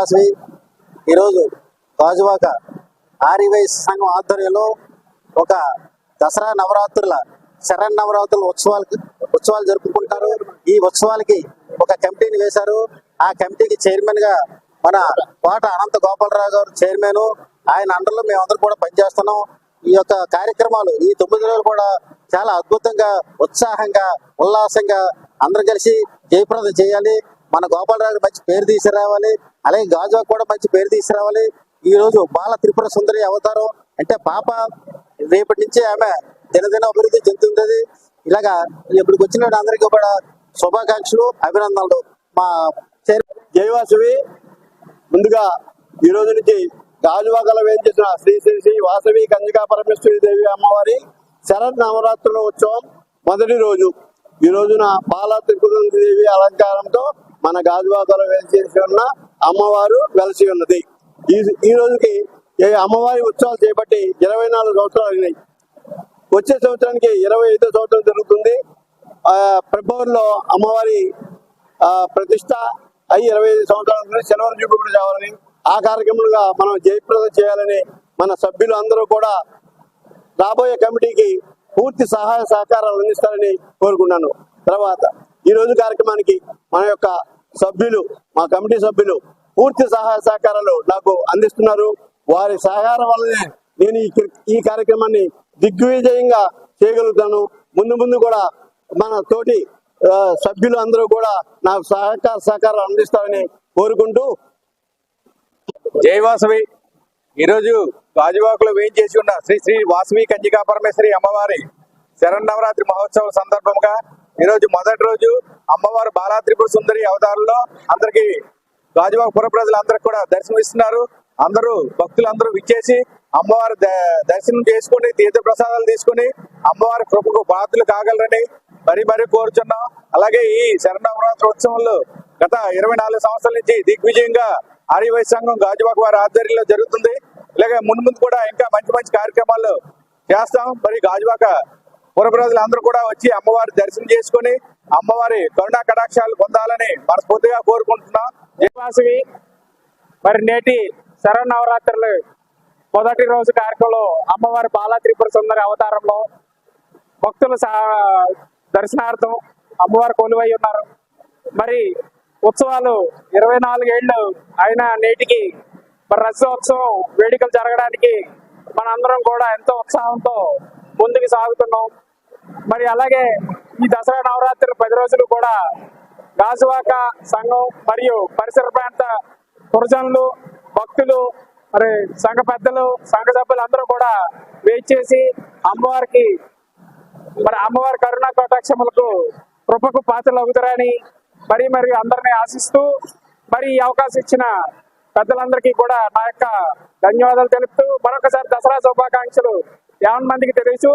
జయవాసవి ఈరోజు గాజువాక ఆర్యవై సంఘం ఆధ్వర్యంలో ఒక దసరా నవరాత్రుల శరణ్ నవరాత్రుల ఉత్సవాలకి ఉత్సవాలు జరుపుకుంటారు. ఈ ఉత్సవాలకి ఒక కమిటీని వేశారు. ఆ కమిటీకి చైర్మన్గా మన కోట అనంత గోపాలరావు గారు చైర్మన్. ఆయన అండర్లో మేమందరం కూడా పనిచేస్తున్నాం. ఈ యొక్క కార్యక్రమాలు ఈ తొమ్మిది రోజులు కూడా చాలా అద్భుతంగా ఉత్సాహంగా ఉల్లాసంగా అందరం కలిసి జయప్రదం చేయాలి. మన గోపాలరావు మంచి పేరు తీసుకురావాలి అలాగే గాజా కూడా మంచి పేరు తీసుకురావాలి. ఈ రోజు బాల త్రిపుర సుందరి అవతారం అంటే పాప రేపటి నుంచి ఆమె దినదిన అభివృద్ధి చెందుతుంది. ఇలాగా ఇప్పటికి వచ్చిన అందరికీ కూడా శుభాకాంక్షలు అభినందనలు. మా జయవాసవి ముందుగా ఈ రోజు నుంచి గాజువాకలో వేయించేసిన శ్రీ శ్రీ శ్రీ వాసవి కంజికా పరమేశ్వరి దేవి అమ్మవారి శరత్ నవరాత్రుల ఉత్సవం మొదటి రోజు. ఈ రోజున బాల త్రిపుర దేవి అలంకారంతో మన గాజువాకలో వేయించేసి ఉన్న అమ్మవారు వెలసి ఉన్నది. ఈ ఈ రోజుకి అమ్మవారి ఉత్సవాలు చేపట్టి ఇరవై నాలుగు సంవత్సరాలు అయినాయి వచ్చే సంవత్సరానికి ఇరవై ఐదో సంవత్సరం జరుగుతుంది. ఫిబ్రవరిలో అమ్మవారి ప్రతిష్ట అయి ఇరవై ఐదు సంవత్సరాల నుంచి సెలవులు చూపుడు కావాలని ఆ కార్యక్రమంగా మనం జయప్రదం చేయాలని మన సభ్యులు అందరూ కూడా రాబోయే కమిటీకి పూర్తి సహాయ సహకారాలు అందిస్తారని కోరుకున్నాను తర్వాత ఈ రోజు కార్యక్రమానికి మన యొక్క సభ్యులు మా కమిటీ సభ్యులు పూర్తి సహాయ సహకారాలు నాకు అందిస్తున్నారు. వారి సహకారం వల్లనే నేను ఈ ఈ కార్యక్రమాన్ని దిగ్విజయంగా చేయగలుగుతాను. ముందు ముందు కూడా మన తోటి సభ్యులు అందరూ కూడా నాకు సహకార సహకారాలు అందిస్తారని కోరుకుంటూ. జయవాసవి ఈరోజు గాజువాకులో వేయించేసి ఉన్న శ్రీ శ్రీ వాసవి కంజికా పరమేశ్వరి అమ్మవారి శరన్నవరాత్రి మహోత్సవం సందర్భంగా ఈరోజు మొదటి రోజు అమ్మవారు బాలాత్రిపుర సుందరి అవతారంలో అందరికి గాజువాక పుర ప్రజలందరికీ కూడా దర్శనం ఇస్తున్నారు. అందరూ భక్తులందరూ విచ్చేసి అమ్మవారి ద- దర్శనం చేసుకుని తీర్థ ప్రసాదాలు తీసుకుని అమ్మవారి కృపకు బాధ్యులు కాగలరని మరీ మరీ కోరుచున్నాం. అలాగే ఈ శరణవరాత్రి ఉత్సవంలో గత ఇరవై నాలుగు సంవత్సరాల నుంచి దిగ్విజయంగా ఆర్యవై సంఘం గాజువాక వారి ఆధ్వర్యంలో జరుగుతుంది. ఇలాగే ముందు ముందు కూడా ఇంకా మంచి మంచి కార్యక్రమాలు చేస్తాం. మరి గాజువాక పురప్రజలు అందరూ కూడా వచ్చి అమ్మవారి దర్శనం చేసుకుని అమ్మవారి కరుణా కటాక్షాలు పొందాలని మనస్ఫూర్తిగా కోరుకుంటున్నాం. జయవాసవి మరి నేటి శరన్నవరాత్రులు మొదటి రోజు కార్యక్రమంలో అమ్మవారి బాలా త్రిపుర సుందరి అవతారంలో భక్తుల సా- దర్శనార్థం అమ్మవారు కొలువై ఉన్నారు. మరి ఉత్సవాలు ఇరవై నాలుగేళ్ళు అయిన నేటికి మరి రథోత్సవం వేడుకలు జరగడానికి మనందరం కూడా ఎంతో ఉత్సాహంతో ముందుకు సాగుతున్నాం. మరి అలాగే ఈ దసరా నవరాత్రి పది రోజులు కూడా గాజువాక సంఘం మరియు పరిసర ప్రాంత పురజనులు భక్తులు మరి సంఘ పెద్దలు సంఘ సభ్యులు అందరూ కూడా వెయిట్ చేసి అమ్మవారికి మరి అమ్మవారి కరుణా కటాక్షములకు కృపకు పాత్రలు అవుతారని మరి మరి అందరినీ ఆశిస్తూ మరి ఈ అవకాశం ఇచ్చిన పెద్దలందరికీ కూడా నా యొక్క ధన్యవాదాలు తెలుపుతూ మరొకసారి దసరా శుభాకాంక్షలు. యావన్ మందికి తెలుసు.